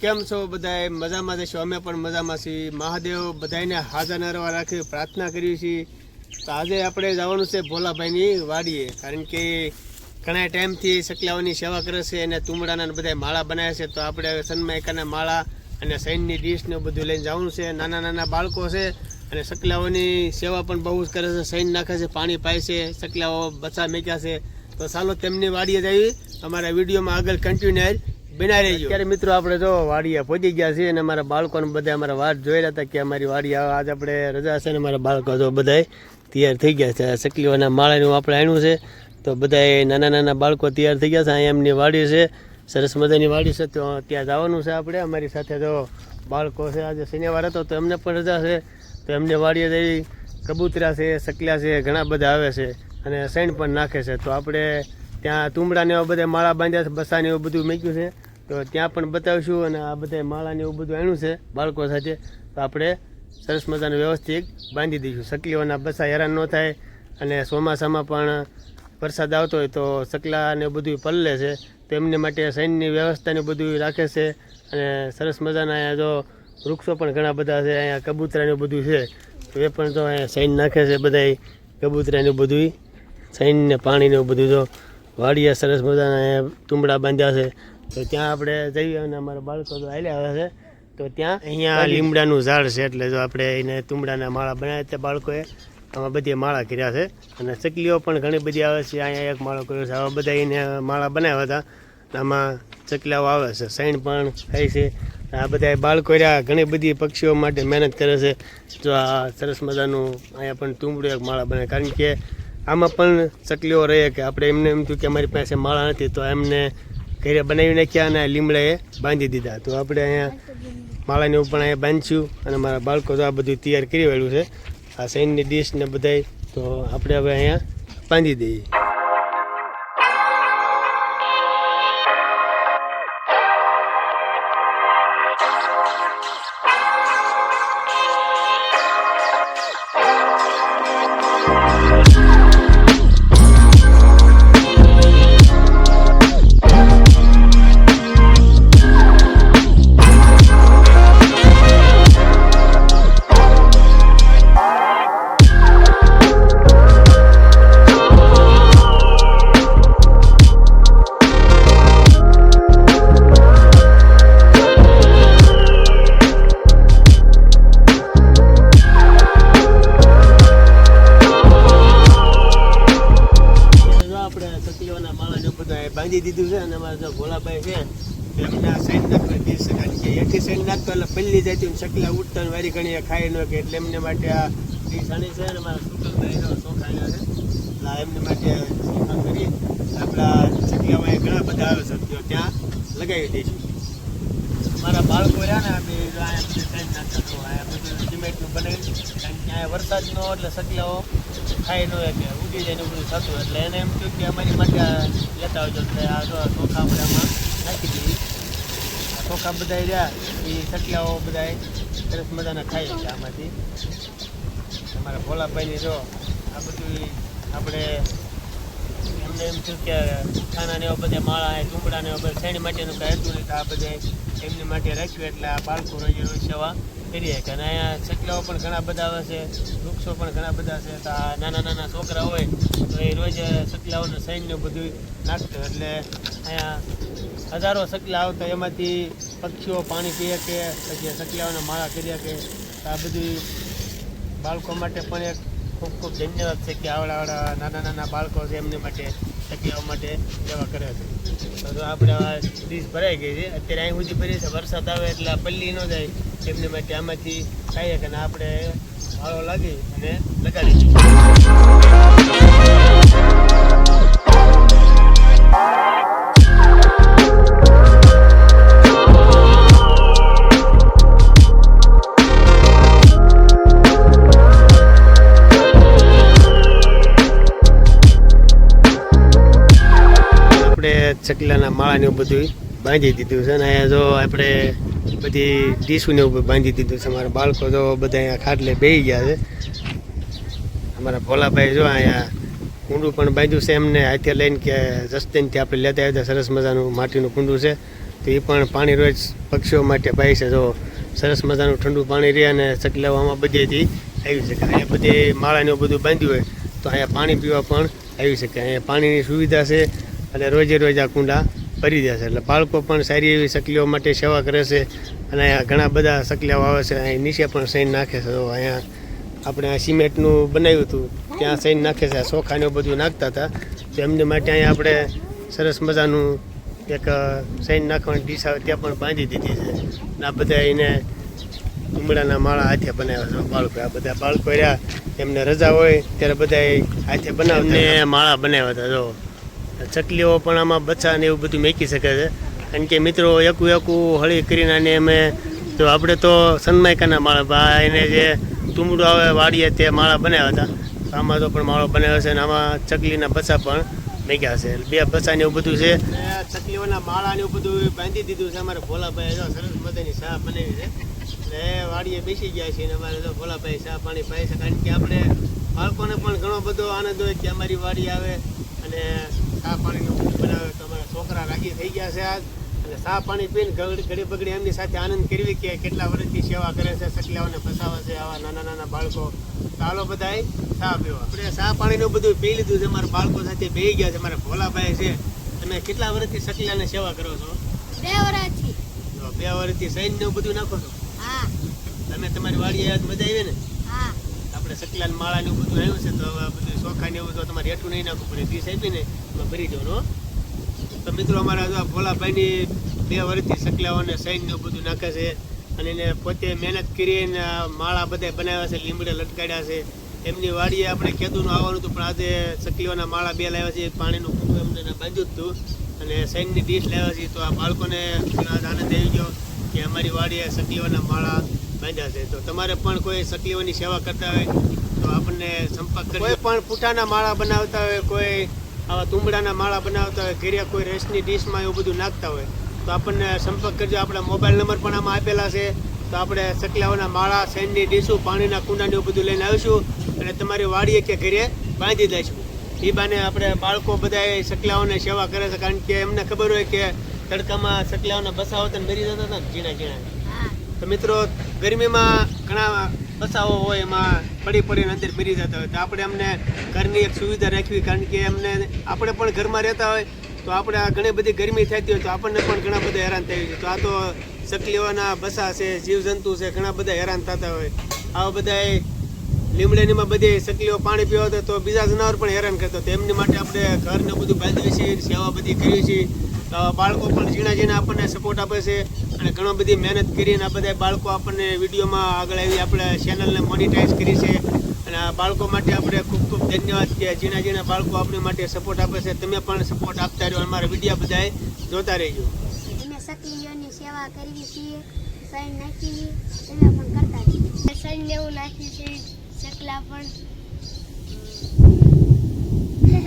કેમ છો બધાય? મજામાં જશો અમે પણ મજામાં છીએ. મહાદેવ બધાને હાજર નરવા રાખી પ્રાર્થના કરીએ છીએ. તો આજે આપણે જવાનું છે ભોલાભાઈની વાડીએ. કારણ કે ઘણા ટાઈમથી સકલાઓની સેવા કરે છે અને તુમડાના બધા માળા બનાવે છે. તો આપણે સન્માયકાના માળા અને સૈનની ડીશ ને બધું લઈને જવાનું છે. નાના નાના બાળકો છે અને સકલાઓની સેવા પણ બહુ જ કરે છે. સૈન નાખે છે, પાણી પાય છે સકલાઓ બચા મેક્યા છે. તો ચાલો તેમની વાડીએ જઈ અમારા વિડીયોમાં આગળ કન્ટિન્યુ બનાવી રહેજો અત્યારે મિત્રો આપણે જો વાડીયા પહોંચી ગયા છીએ અને અમારા બાળકોને બધા અમારા વાટ જોઈ રહ્યા હતા કે અમારી વાડી આવે આજ આપણે રજા છે ને અમારા બાળકો જો બધાય તૈયાર થઈ ગયા છે. સકલીઓના માળાનું આપણે આણ્યું છે. તો બધાય નાના નાના બાળકો તૈયાર થઈ ગયા છે. અહીંયા એમની વાડી છે. સરસ મજાની વાડી છે. તો ત્યાં જવાનું છે આપણે. અમારી સાથે જો બાળકો છે. આજે શનિવાર હતો તો એમને પણ રજા છે. તો એમને વાડીએ જઈ કબૂતરા છે સકલા છે ઘણા બધા આવે છે અને સૈણ પણ નાખે છે. તો આપણે ત્યાં તુમડાને એવા બધા માળા બાંધ્યા છે. બસાને એવું બધું મૂક્યું છે. તો ત્યાં પણ બતાવીશું અને આ બધા માળાને એવું બધું આણ્યું છે બાળકો સાથે. તો આપણે સરસ મજાનું વ્યવસ્થિત બાંધી દઈશું. સકલીઓના બસા હેરાન ન થાય અને ચોમાસામાં પણ વરસાદ આવતો હોય તો સકલાને બધું પલળે છે. તો એમને માટે સૈન્યની વ્યવસ્થાને બધું રાખે છે અને સરસ મજાના અહીંયા જો વૃક્ષો પણ ઘણા બધા છે, અહીંયા કબૂતરાને બધું છે. તો એ પણ જો અહીંયા સૈન નાખે છે બધાય કબૂતરાને બધું સૈનને પાણીને બધું જો વાડિયા સરસ મજાના અહીંયા તુંબડા બાંધ્યા છે. તો ત્યાં આપણે જઈએ અને અમારા બાળકો તો હાલ્યા આવે છે. તો ત્યાં અહીંયા લીમડાનું ઝાડ છે એટલે જો આપણે એને તુંબડાના માળા બનાવ્યા તે બાળકોએ આમાં બધી માળા કર્યા છે. અને ચકલીઓ પણ ઘણી બધી આવે છે. અહીંયા એક માળો કર્યો છે. આવા બધા એને માળા બનાવ્યા હતા. આમાં ચકલાઓ આવે છે. સૈણ પણ થાય છે. આ બધા બાળકો રહ્યા. ઘણી બધી પક્ષીઓ માટે મહેનત કરે છે. જો આ સરસ મજાનું અહીંયા પણ તુંબડું એક માળા બને. કારણ કે આમાં પણ ચકલીઓ રહે કે આપણે એમને એમ થયું કે અમારી પાસે માળા નથી તો એમને ઘરે બનાવી નાખ્યા અને લીમડાએ બાંધી દીધા. તો આપણે અહીંયા માળાને ઉપર અહીંયા બાંધશું અને મારા બાળકો તો આ બધું તૈયાર કરી વાળ્યું છે. આ ડીશ ને બધાય. તો આપણે હવે અહીંયા બાંધી દઈએ. બધું દીધું છે અને અમારા જો ભોલાભાઈ છે એમના સાઈન નાખવા દે છે કારણ કે એથી સાઈન નાખતો એટલે પલ્લી જાય શકલા ઉઠતા ને વારી ઘણી ખાઈ ન કે એટલે એમને માટે આ ડીસાણી છે અને મારા જો સોખાયેલા છે. એટલે એમને માટે શોખા કરી આપણા શકલામાં ઘણા બધા આવે છે ત્યાં લગાવી દઈશું. મારા બાળકો રહ્યા ને જો સાઈન નાખતા. સિમેન્ટનું બનાવી કારણ કે અહીંયા વરસાદનો એટલે સગલાઓ ખાઈ ન કે ઉડી જાય ને બધું થતું એટલે એને એમ થયું કે અમારી માટે લેતા આવજો. એટલે આ ચોખા આમાં નાખી દીધી. આ ચોખા બધા રહ્યા. એ સકલાઓ બધા સરસ મજાના ખાઈ છે આમાંથી. અમારા ભોલાભાઈની જો આ બધું આપણે એમને એમ થયું કે ખાના ને બધા માળા ચૂંપડા ને બધા શેણી માટેનું કાંઈ હતું નહીં. તો આ બધે એમની માટે રાખ્યું. એટલે આ બાળકો રોજ રોજ સેવા કરીએ કે અહીંયા છકલાઓ પણ ઘણા બધા આવે છે, વૃક્ષો પણ ઘણા બધા છે. તો આ નાના નાના છોકરા હોય, તો એ રોજ છકલાઓને સૈન્ય બધું નાખતું એટલે અહીંયા હજારો ચકલા આવતા એમાંથી પક્ષીઓ પાણી પીએ કે પછી છકલાઓને માળા કર્યા કે આ બધું બાળકો માટે પણ એક ખૂબ ખૂબ ધન્યવાદ છે કે આવડા આવડા નાના નાના બાળકો છે એમને માટે છકલાઓ માટે સેવા કરે છે. તો આપણે આ ડીશ ભરાઈ ગઈ છે, અત્યારે અહીં સુધી ભરી છે, વરસાદ આવે એટલે પલ્લી ન જાય. એમની માટે આમાંથી ખાઈએ કે આપણે ફાળો લાગી અને લગાડી ચકલાના માળાને બધું બાંધી દીધું છે અને અહીંયા જો આપણે બધી ડીશુને એવું બાંધી દીધું છે. અમારા બાળકો જો બધા અહીંયા ખાટલે બેસી ગયા છે. અમારા ભોલાભાઈ જો અહીંયા કુંડું પણ બાંધ્યું છે એમને. હાથે લઈને કે જસ્તીનથી આપણે લેતા આવ્યા સરસ મજાનું માટીનું કુંડું છે. તો એ પણ પાણી રોજ પક્ષીઓ માટે પાય છે. જો સરસ મજાનું ઠંડુ પાણી રહે અને ચકલાવામાં બધેથી આવી શકે. અહીંયા બધે માળાને બધું બાંધ્યું હોય તો અહીંયા પાણી પીવા પણ આવી શકે. અહીંયા પાણીની સુવિધા છે અને રોજે રોજ આ કુંડા ભરી દે એટલે બાળકો પણ સારી એવી સકલીઓ માટે સેવા કરે છે. અને અહીંયા ઘણા બધા સકલિયાઓ આવે છે. અહીં નીચે પણ સૈન નાખે છે. તો અહીંયા આપણે આ સિમેન્ટનું બનાવ્યું હતું. ત્યાં સૈન નાખે છે. એવું બધું નાખતા હતા. તો એમને માટે અહીંયા આપણે સરસ મજાનું એક સૈન નાખવાની ડીશ આવે ત્યાં પણ બાંધી દીધી છે. આ બધા એને ઉમળાના માળા હાથે બનાવ્યા છે. બાળકો, આ બધા બાળકો રહ્યા. એમને રજા હોય ત્યારે બધા હાથે બનાવતા માળા બનાવ્યા હતા. જો, ચકલીઓ પણ આમાં બચ્ચા ને એવું બધું મેકી શકે છે. કારણ કે મિત્રો, એકું એકું હળી કરીને અને અમે તો આપણે તો સનમાયકાના માળા બા એને જે તુમડું આવે વાડીએ તે માળા બનાવ્યા હતા. આમાં તો પણ માળો બનાવ્યો છે અને આમાં ચકલીના બચ્ચા પણ મેક્યા છે. બે બચ્ચા ને એવું બધું છે. ચકલીઓના માળા ને એવું બધું બાંધી દીધું છે. અમારે ભોલાભાઈ સરસ મજાની શાહ બનાવી છે. એટલે વાડીએ બેસી ગયા છીએ અને અમારે તો ભોલાભાઈ શાહ પાણી પાય છે. કારણ કે આપણે બાળકોને પણ ઘણો બધો આનંદ હોય કે અમારી વાડી આવે અને શાહ પાણીનું બનાવે. છોકરા રાજી થઈ ગયા છે આજ. અને સા પાણી પીને ઘડી બગડી એમની સાથે આનંદ કરવી કે કેટલા વર્ષથી સેવા કરે છે સકલાઓને ફસાવે છે આવા નાના નાના બાળકો. ચાલો બધાય સા પીવા. આપણે સા પાણીનું બધું પી લીધું છે મારા બાળકો સાથે બેસી ગયા છે મારા ભોલાભાઈ છે. તમે કેટલા વર્ષથી સકલાને સેવા કરો છો? બે વર્ષથી બે વર્ષથી સૈન ને બધું નાખો છો? હા. તમે તમારી વાડીએ આજ મજા આવી ને? હા. આપણે સકલાન માળા ને બધું આવ્યું છે તો હવે બધું ચોખા ને એવું તો તમારે હેઠું નહીં નાખવું પડે. ડીશ આપીને ભરી દો તો મિત્રો અમારા ભોલાભાઈની બે વર્ષથી સકલાઓને સૈન એવું બધું નાખે છે અને એને પોતે મહેનત કરીને આ માળા બધા બનાવ્યા છે લીમડે લટકાડ્યા છે. એમની વાડીએ આપણે કેદુનું આવવાનું હતું પણ આજે સકલીઓના માળા બે લાવ્યા છે પાણીનું કુંડું એમને બાંધ્યું જ હતું અને સૈનની ડીશ લાવ્યા છે. તો આ બાળકોને આનંદ આવી ગયો કે અમારી વાડીએ સકલીઓના માળા બાંધ્યા છે. તો તમારે પણ કોઈ સકલીઓની સેવા કરતા હોય તો આપણને સંપર્ક કોઈ પણ પૂઠાના માળા બનાવતા હોય કોઈ આવા તુંબડાના માળા બનાવતા હોય ઘેરિયા કોઈ રેસની ડીશમાં એવું બધું નાખતા હોય તો આપણને સંપર્ક કરજો. આપણા મોબાઈલ નંબર પણ આમાં આપેલા છે. તો આપણે સકલાઓના માળા સેન્ડની ડીશું પાણીના કુંડાને એવું બધું લઈને આવીશું અને તમારી વાડીએ કે ઘેરે બાંધી દઈશું. એ બાને આપણે બાળકો બધા સકલાઓને સેવા કરે છે. કારણ કે એમને ખબર હોય કે તડકામાં સકલાઓના બસાવતા મરી જતા હતા ને ઝીણા ઝીણા. તો મિત્રો ગરમીમાં ઘણા બસાઓ હોય એમાં પડી પડીને અંદર મરી જતા હોય. તો આપણે એમને ઘરની એક સુવિધા રાખવી, કારણ કે એમને આપણે પણ ઘરમાં રહેતા હોય, તો આપણે આ ઘણી બધી ગરમી થતી હોય, તો આપણને પણ ઘણા બધા હેરાન થઈ છે. તો આ તો સકલીઓના બસા છે, જીવજંતુ છે, ઘણા બધા હેરાન થતા હોય. આવા બધા લીમડેનીમાં બધી સકલીઓ પાણી પીવા હતા તો બીજા જનાવર પણ હેરાન કરતા તો એમની માટે આપણે ઘરને બધું બાંધીએ છીએ સેવા બધી કરીએ છીએ. બાળકો પણ ઝીણા ઝીણા આપણને સપોર્ટ આપે છે. અને ઘણો બધી મહેનત કરીને આ બધા બાળકો આપણને વિડીયોમાં આગળ આવી આપણે ચેનલને મોનિટાઈઝ કરી છે. અને આ બાળકો માટે આપણે ખૂબ ખૂબ ધન્યવાદ કે જીણા જીણા બાળકો આપણી માટે સપોર્ટ આપે છે. તમે પણ સપોર્ટ આપતા રહ્યો અમારા વીડિયો બધાએ જોતા રહેજો. અમે સકલીઓની સેવા કરવી છીએ સૈન નાખી તમે પણ કરતા રહીએ. જેવું નાખી છે સકલા પણ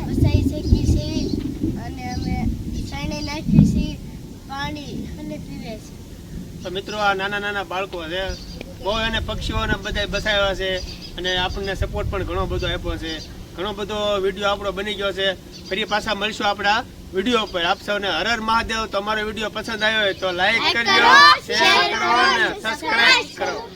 બસાઈ શકી છે અને અમે સૈને નાખી છે પાણી અને પીવે છે. તો મિત્રો આ નાના નાના બાળકો છે. બહુ એને પક્ષીઓને બધા બસાવ્યા છે અને આપણને સપોર્ટ પણ ઘણો બધો આપ્યો છે. ઘણો બધો વીડિયો આપણો બની ગયો છે. ફરી પાછા મળશું આપણા વીડિયો પર. આપ સૌને હરર મહાદેવ. તમારો વીડિયો પસંદ આવ્યો હોય તો લાઈક કરજો શેર કરો અને સબસ્ક્રાઈબ કરો.